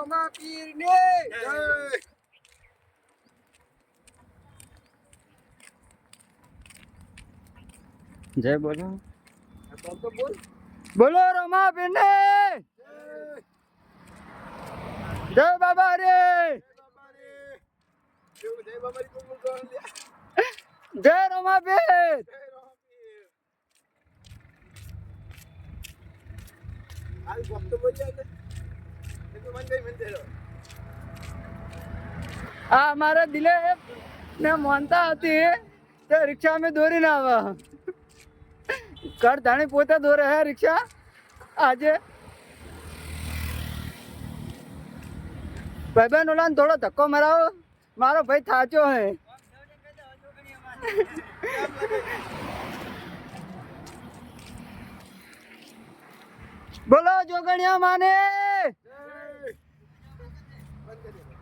રમા પીરની જય બોલો. બોલ રમા પીરને જય બાબા રે. જય રમા પીર હાલ ભક્ત બોલ્યા ને એ તો મને કઈ મંદિર આ અમારા દિલે ને માનતા હતી તે રિક્ષા અમે દોરીને આવે ઘર ધાણી પોતે દોરે હે રિક્ષા. આજે ભાઈ બહેન ઓલા થોડો ધક્કો મરાવો. મારો ભાઈ થાચો હે. બોલો, જોગણિયા માને. veriyorum.